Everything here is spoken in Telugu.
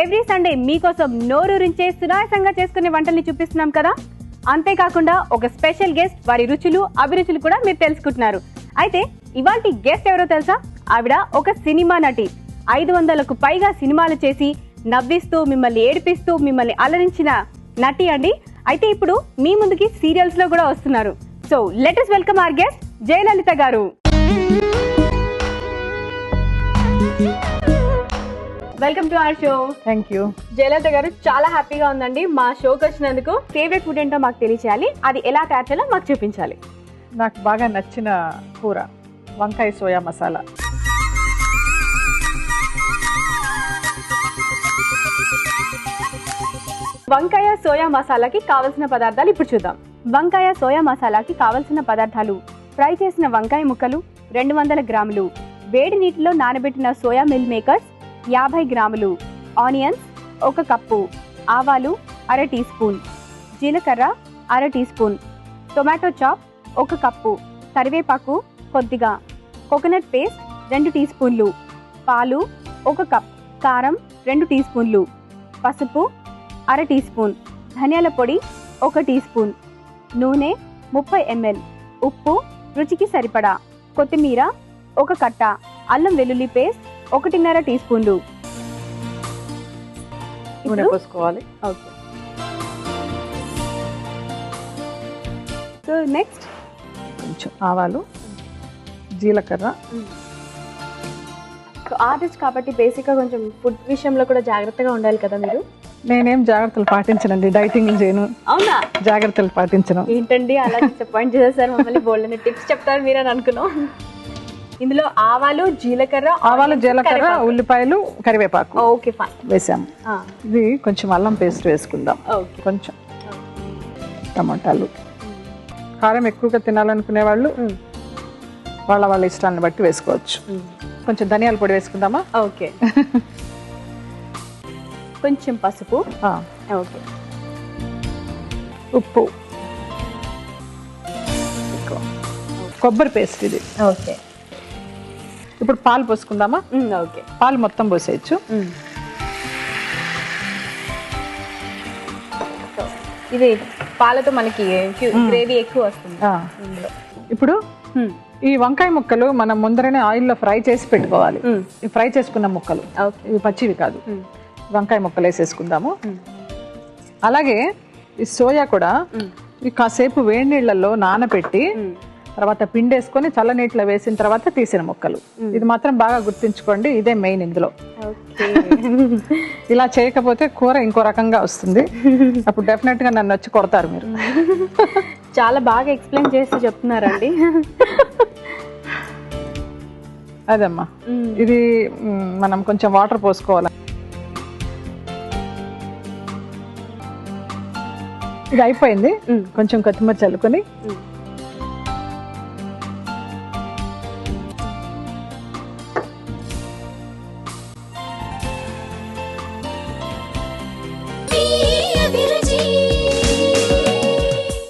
ఎవ్రీ సండే మీకోసం నోరూరించే సునాయసంగా చేసుకునే వంటల్ని చూపిస్తున్నాం కదా? అంతేకాకుండా ఒక స్పెషల్ గెస్ట్ వారి రుచులు అభిరుచులు కూడా మీరు తెలుసుకుంటున్నారు. అయితే ఇవాంటి గెస్ట్ ఎవరో తెలుసా? ఆవిడ ఒక సినిమా నటి. ఐదు వందలకు పైగా సినిమాలు చేసి నవ్విస్తూ మిమ్మల్ని ఏడిపిస్తూ మిమ్మల్ని అలరించిన నటి అండి. అయితే ఇప్పుడు మీ ముందుకి సీరియల్స్లో కూడా వస్తున్నారు. So latest welcome our guest Jayalalitha garu. Welcome to our show thank you Jayalalitha garu చాలా హ్యాపీగా ఉందండి మా షోకి వచ్చినందుకు. ఫేవరెట్ ఫుడ్ ఏంటో మాకు తెలియచేయాలి. అది ఎలా తయారు చేయాలో మాకు చూపించాలి. నాకు బాగా నచ్చిన కూర వంకాయ సోయా మసాలా. వంకాయ సోయా మసాలాకి కావలసిన పదార్థాలు ఇప్పుడు చూద్దాం. వంకాయ సోయా మసాలాకి కావలసిన పదార్థాలు. ఫ్రై చేసిన వంకాయ ముక్కలు రెండు వందల గ్రాములు. వేడి నీటిలో నానబెట్టిన సోయా మిల్ మేకర్స్ యాభై గ్రాములు. ఆనియన్స్ ఒక కప్పు. ఆవాలు అర టీ స్పూన్. జీలకర్ర అర టీ స్పూన్. టొమాటో చాప్ ఒక కప్పు. కరివేపాకు కొద్దిగా. కోకోనట్ పేస్ట్ రెండు టీ స్పూన్లు. పాలు ఒక కప్. కారం రెండు టీ స్పూన్లు. పసుపు అర టీ స్పూన్. ధనియాల పొడి ఒక టీ స్పూన్. నూనె ముప్పై ఎంఎల్. ఉప్పు రుచికి సరిపడా. కొత్తిమీర ఒక కట్ట. అల్లం వెల్లుల్లి పేస్ట్ ఒకటిన్నర టీ స్పూన్లు. నూనె ఇప్పుడు- పోసుకోవాలి. ఓకే. So next? కొంచెం ఆవాలు జీలకర్ర. ఆర్టిస్ట్ కాబట్టి బేసిక్గా కొంచెం ఫుడ్ విషయంలో కూడా జాగ్రత్తగా ఉండాలి కదా మీరు? నేనేం జాగ్రత్తలు పాటించనండి డైటింగ్ చేయను. అవునా? జాగ్రత్తలు పాటించను. ఏంటండి అలా డిసప్పాయింట్ చేసేసారు మమ్మల్ని బోల్డ్ టిప్స్ చెప్తారు మీరు అని అనుకున్నాం. ఇందులో ఆవాలు జీలకర్ర ఆవాలు జీలకర్ర ఉల్లిపాయలు కరివేపాకు. Okay fine. వేసాము ఇది కొంచెం అల్లం పేస్ట్ వేసుకుందాం. ఓకే. కొంచెం. టమాటాలు. కారం ఎక్కువగా తినాలనుకునే వాళ్ళు వాళ్ళ వాళ్ళ ఇష్టాన్ని బట్టి వేసుకోవచ్చు. కొంచెం ధనియాల పొడి వేసుకుందామా? ఓకే. కొంచెం పసుపు. ఓకే. ఉప్పు. కొబ్బరి పేస్ట్ ఇది. ఓకే. ఇప్పుడు పాలు పోసుకుందామా? ఓకే. పాలు మొత్తం పోసేయచ్చు. ఇది పాలతో మనకి గ్రేవీ ఎక్కువ వస్తుంది ఇప్పుడు ఈ వంకాయ ముక్కలు మనం ముందరనే ఆయిల్లో ఫ్రై చేసి పెట్టుకోవాలి. ఫ్రై చేసుకున్న ముక్కలు. ఇవి పచ్చివి కాదు. వంకాయ ముక్కలు వేసేసుకుందాము. అలాగే ఈ సోయా కూడా ఈ కాసేపు వేడి నీళ్ళల్లో నానబెట్టి తర్వాత పిండేసుకొని చల్లనీటిలో వేసిన తర్వాత తీసిన ముక్కలు. ఇది మాత్రం బాగా గుర్తుంచుకోండి ఇదే మెయిన్ ఇందులో. ఇలా చేయకపోతే కూర ఇంకో రకంగా వస్తుంది. అప్పుడు డెఫినెట్గా నన్ను వచ్చి కొడతారు మీరు. చాలా బాగా ఎక్స్ప్లెయిన్ చేసి చెప్తున్నారండి. అదమ్మా. ఇది మనం కొంచెం వాటర్ పోసుకోవాలి? ఇది అయిపోయింది. కొంచెం కొత్తిమీర చల్లుకొని